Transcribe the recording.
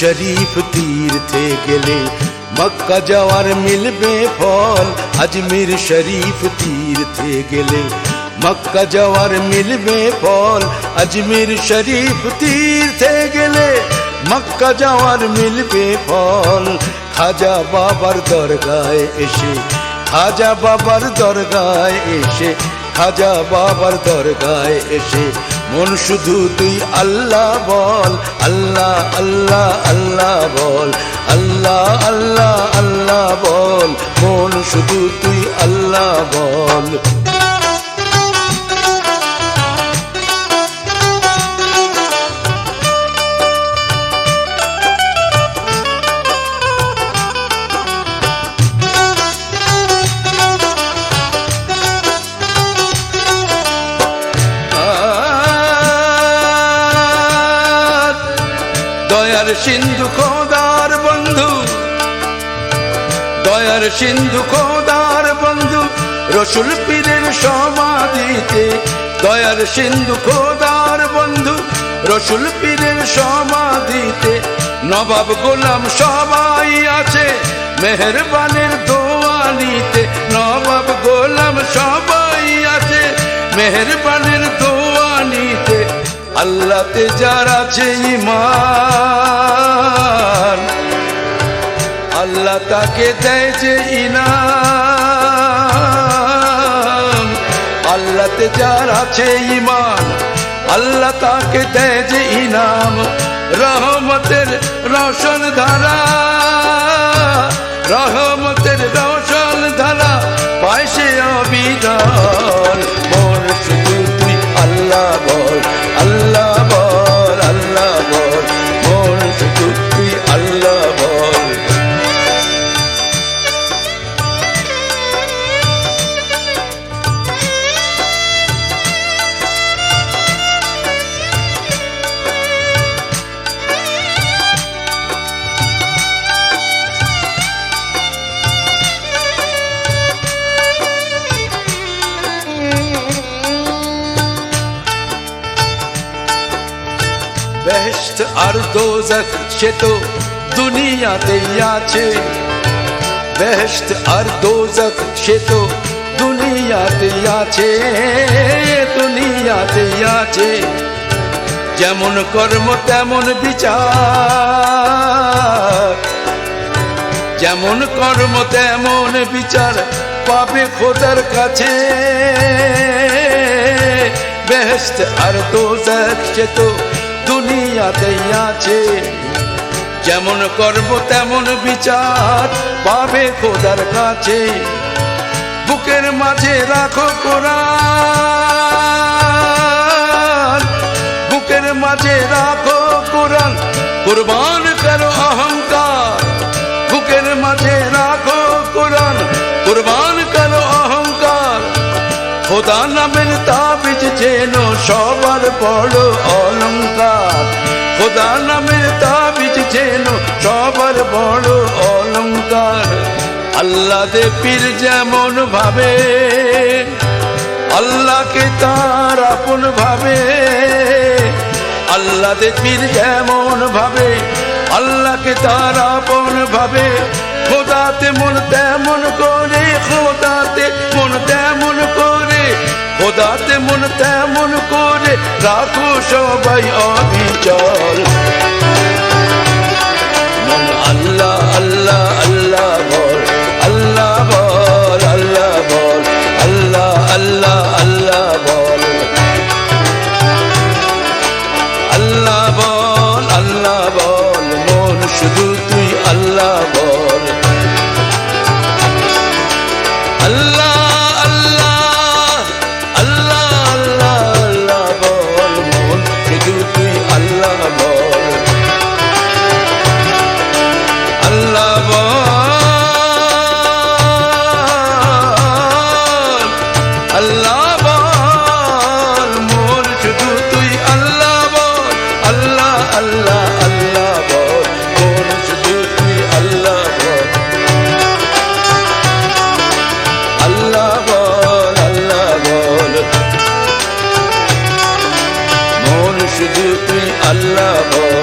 শরীফ তীর্থে গেলে মক্কা যাওয়ার মিলবে ফল। আজমির শরীফ তীর্থে গেলে মক্কা যাওয়ার মিলবে ফল। আজমির শরীফ তীর্থে গেলে মক্কা যাওয়ার মিলবে ফল। খাজা বাবার দরগায় এসে, খাজা বাবার দরগায় এসে খাজা বাবার দরগায় এসে, মন শুধু তুই আল্লাহ বল, আল্লাহ আল্লাহ আল্লাহ বল, আল্লাহ আল্লাহ আল্লাহ বল, মন শুধু তুই আল্লাহ বল। দয়ার সিন্ধু খোদার বন্ধু। দয়ার সিন্ধু খোদার বন্ধু, রসুল পীরের সমাধিতে। দয়ার সিন্ধু খোদার বন্ধু, রসুল পীরের সমাধিতে। নবাব গোলাম সবাই আছে, মেহরবানের দোয়ানিতে। নবাব গোলাম সবাই আছে, মেহরবানের দোয়ানিতে। আল্লাহতে যার আছে ইমান আল্লাহ তাকে দেয় যে ইনাম। আল্লাহতে যার আছে ইমান আল্লাহ তাকে দেয় যে ইনাম। রহমতের রোশন ধারা, রহমতের রোশন ধারা পাইছে অবিদান মন আল্লাহ বল আল্লাহ বেহেশত আর দোজখ সে তো দুনিয়াতেই আছে। বেহেশত আর দোজখ সে তো দুনিয়াতেই আছে দুনিয়াতেই আছে। যেমন কর্ম, তেমন বিচার। যেমন কর্ম, তেমন বিচার পাবে খোদার কাছে। বেহেস্ত আর দোজখ সে তো দুনিয়াতেই আছে যেমন কর্ম তেমন বিচার পাবে খোদার কাছে। বুকের মাঝে রাখো কোরআন। বুকের মাঝে রাখো কোরআন। কুরবান করো অহংকার। বুকের মাঝে রাখো কোরআন। কুরবান খোদা নামের তাবিজ যেন সবার বড় অলঙ্কার খোদা নামের তাবিজ যেন সবার বড় অলঙ্কার আল্লাহ দে পীর যেমন ভাবে, আল্লাহকে তার আপন ভাবে আল্লাহ দে পীর যেমন ভাবে, আল্লাহকে তার আপন ভাবে খোদাতে মন তেমন করে, খোদাতে মন তেমন করে, খোদাতে মন তেমন করে, রাখো সবাই অবিচল। আল্লাহ বল